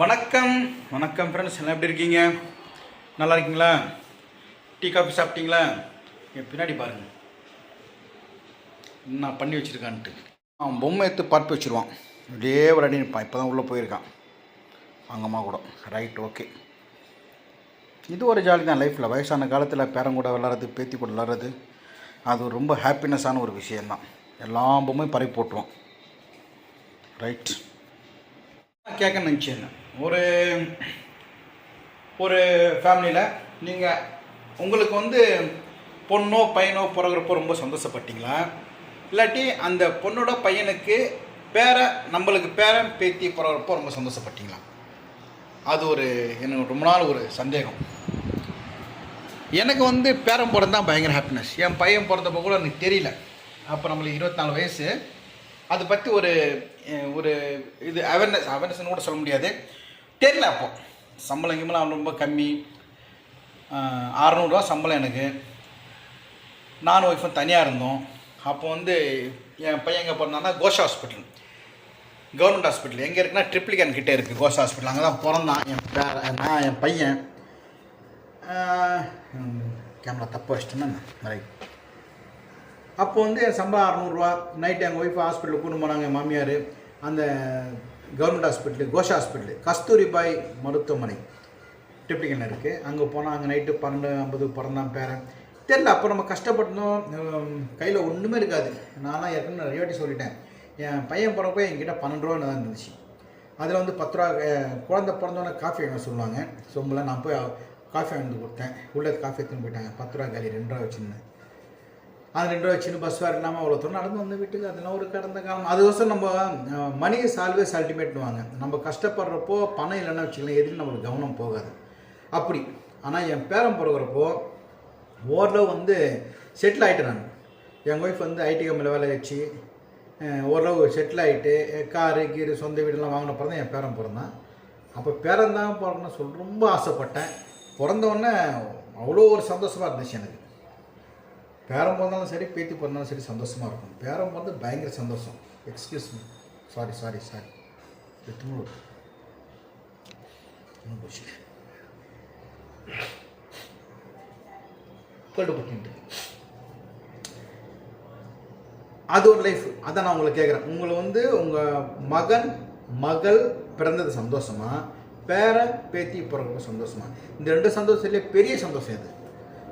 வணக்கம். வணக்கம் ஃப்ரெண்ட்ஸ் எல்லாம் எப்படி இருக்கீங்க? நல்லா இருக்கீங்களா? டீ காஃபி சாப்பிட்டீங்களா? என் பின்னாடி பாருங்க. என்ன பண்ணி வச்சுருக்கான்ட்டு. அவன் பொம்மை எடுத்து பார்த்து வச்சுருவான். அப்படியே ஒரு அடி நிற்பான் இப்போ தான் உள்ளே போயிருக்கான். அங்கம்மா கூட. ரைட் ஓகே இது ஒரு ஜாலி தான் லைஃப்பில் வயசான காலத்தில் பேரன் கூட விளாட்றது பேத்தி கூட விளாட்றது அது ரொம்ப ஹாப்பினஸ்ஸான ஒரு விஷயந்தான் எல்லா பொம்மையும் பறி போட்டுருவான். ரைட் கேட்க நினச்சேங்க ஒரு ஒரு ஃபேமிலியில் நீங்கள் உங்களுக்கு வந்து பொண்ணோ பையனோ பிறகுறப்போ ரொம்ப சந்தோஷப்பட்டீங்களா? இல்லாட்டி அந்த பொண்ணோட பையனுக்கு பேர நம்மளுக்கு பேரன் பேத்தி பிறகுறப்போ ரொம்ப சந்தோஷப்பட்டீங்களா? அது ஒரு எனக்கு ரொம்ப நாள் ஒரு சந்தேகம். எனக்கு வந்து பேரன் பிறந்தான் பயங்கர ஹாப்பினஸ் என் பையன் பிறந்தப்போ கூட எனக்கு தெரியல. அப்போ நம்மளுக்கு இருபத்தி நாலு வயசு. அதை பற்றி ஒரு ஒரு இது அவேர்னஸ் அவேர்னஸ்னு கூட சொல்ல முடியாது. தெரியல அப்போ. சம்பளம் கிம்பளம் ரொம்ப கம்மி. அறநூறுவா சம்பளம் எனக்கு. நானும் ஒய்ஃபும் தனியாக இருந்தோம். அப்போ வந்து என் பையன் எங்கே பிறந்தான்னா கோஷா ஹாஸ்பிட்டல் கவர்மெண்ட் ஹாஸ்பிட்டல் எங்கே இருக்குன்னா ட்ரிப்ளிகன் கிட்டே இருக்குது கோஷா ஹாஸ்பிட்டல் அங்கே தான் பிறந்தான். என் பே நான் என் பையன். கேமரா தப்பு வச்சிட்டேன்னா ரைட் அப்போ வந்து என் சம்பளம் அறநூறுரூவா நைட்டு எங்கள் ஒய்ஃப் ஹாஸ்பிட்டலுக்கு கூட்டு போனாங்க என் மாமியார். அந்த government hospital Gosha hospital Kasturibai மருத்துவமனை. டிப்ளிகனில் இருக்குது அங்கே போனால் அங்கே நைட்டு பன்னெண்டு ஐம்பது பிறந்தான் பேரன் தெரில அப்போ நம்ம கஷ்டப்பட்டோம். கையில் ஒன்றுமே இருக்காது. நான்லாம் ஏற்கனவே நிறைய வாட்டி சொல்லிட்டேன். என் பையன் பிறப்போ என்கிட்ட பன்னெண்டு ரூபா தான் இருந்துச்சு. அதில் வந்து பத்து ரூபா குழந்தை பிறந்தோன்னே காஃபி வாங்க சொல்லுவாங்க. சொம்பில் நான் போய் காஃபி வாங்கி கொடுத்தேன். உள்ளே காஃபி எடுத்துன்னு போயிட்டாங்க. பத்து ரூபா காலி ரெண்டு ரூபா வச்சுருந்தேன். அது ரெண்டு ரூபா சின்ன பஸ் வேறு இல்லாமல் அவ்வளோ தூரம் நடந்து வந்து வீட்டுக்கு அதெல்லாம் ஒரு கடந்த காலம். அதுக்கோசரம் நம்ம மணி சால்வேஸ் அல்டிமேட்னுவாங்க நம்ம கஷ்டப்படுறப்போ பணம் இல்லைன்னா வச்சுக்கலாம் எதுவும் நம்மளுக்கு கவனம் போகாது. அப்படி. ஆனால் என் பேரன் பிறகுறப்போ ஓரளவு வந்து செட்டில் ஆகிட்டேன் நான். எங்கள் ஒய்ஃப் வந்து ஐடி கம்பெனியில் வேலை வச்சு ஓரளவு செட்டில் ஆகிட்டு காரு கீரு சொந்த வீடெல்லாம் வாங்கின பிறந்தான் என் பேரன் பிறந்தான். அப்போ பேரன் தான் பிறக்கணும்னு சொல்லி ரொம்ப ஆசைப்பட்டேன். பிறந்தவொடனே அவ்வளோ ஒரு சந்தோஷமாக இருந்துச்சு எனக்கு. பேரம் பிறந்தாலும் சரி பேத்தி பிறந்தாலும் சரி சந்தோஷமாக இருக்கும். பேரம் பிறந்து பயங்கர சந்தோஷம். Excuse me sorry sorry sorry போச்சு. அது ஒரு லைஃப் அதான் நான் உங்களை கேட்குறேன். உங்களை வந்து உங்கள் மகன் மகள் பிறந்தது சந்தோஷமா? பேர பேத்தி பிறகு சந்தோஷமா? இந்த ரெண்டு சந்தோஷத்துலேயே பெரிய சந்தோஷம் இது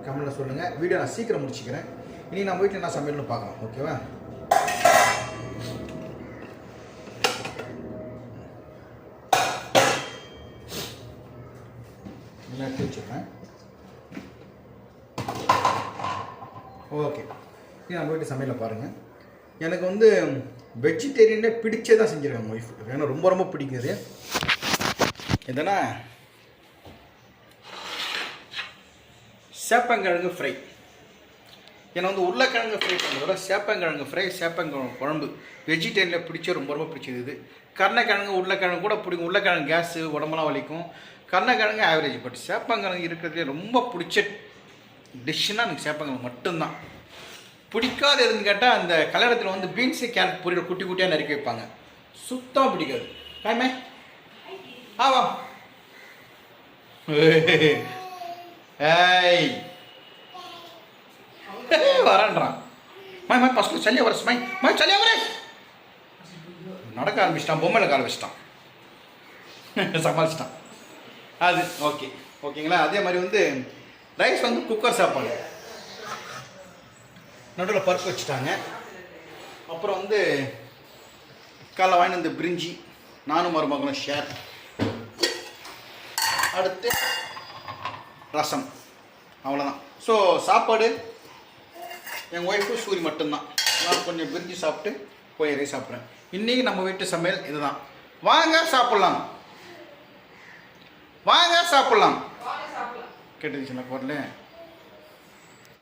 கமெண்ட்டில் சொல்லுங்கள் வீடியோ நான் சீக்கிரம் முடிச்சுக்கிறேன். இனி நம்ம வீட்டில் என்ன சமையல்னு பார்க்கலாம். ஓகேவா? எடுத்து ஓகே. இனி நம்ம வீட்டு சமையலை பாருங்கள் எனக்கு வந்து வெஜிடேரியனே பிடிச்சே தான் செஞ்சுருக்கேன் ஒய்ஃப் ஏன்னா ரொம்ப ரொம்ப பிடிக்குது எதனா சேப்பங்கிழங்கு ஃப்ரை. எனக்கு வந்து உருளைக்கிழங்கு ஃப்ரை பண்ணுறத விட சேப்பங்கிழங்கு ஃப்ரை சேப்பங்கிழங்கு குழம்பு வெஜிடேரியனில் பிடிச்ச ரொம்ப ரொம்ப பிடிச்சது இது. கருணைக்கிழங்கு உருளைக்கிழங்கு கூட பிடிக்கும். உருளைக்கிழங்கு கேஸு உடம்பெல்லாம் வலிக்கும். கருணைக்கிழங்கு ஆவரேஜ் பட் சேப்பங்கிழங்கு இருக்கிறதுலே ரொம்ப பிடிச்ச டிஷ்ஷுன்னா எனக்கு சேப்பங்கிழங்கு மட்டும்தான். பிடிக்காது எதுன்னு கேட்டால் அந்த கல்யாணத்தில் வந்து பீன்ஸு கேரட் பொரியல் குட்டி குட்டியாக நறுக்கி வைப்பாங்க. சுத்தமாக பிடிக்காது. காய்மே ஆ வா ஏய். வரேன்றான். மாய் மை ஃபஸ்ட்டு சல்லியா வரஸ் மாய் மை சல்லியா நடக்க ஆரம்பிச்சிட்டான் பொம்மையில் ஆரம்பிச்சிட்டான். சமாளிச்சிட்டான். அது ஓகே ஓகேங்களா அதே மாதிரி வந்து ரைஸ் வந்து குக்கர் சாப்பாடு. நடுவில் பருப்பு வச்சுட்டாங்க. அப்புறம் வந்து காலைல வாங்கின வந்து பிரிஞ்சி நானும் மருமகனும் ஷேர் அடுத்து ரசம். அவ்வளோதான் ஸோ சாப்பாடு எங்கள் ஒய்ஃபு சூரி மட்டும்தான். நான் கொஞ்சம் பிரிஞ்சி சாப்பிட்டு போய் இறை சாப்பிட்றேன். இன்றைக்கி நம்ம வீட்டு சமையல் இதுதான். வாங்க சாப்பிட்லாம். வாங்க சாப்பிட்லாம். கேட்டுச்சுன்னா குரல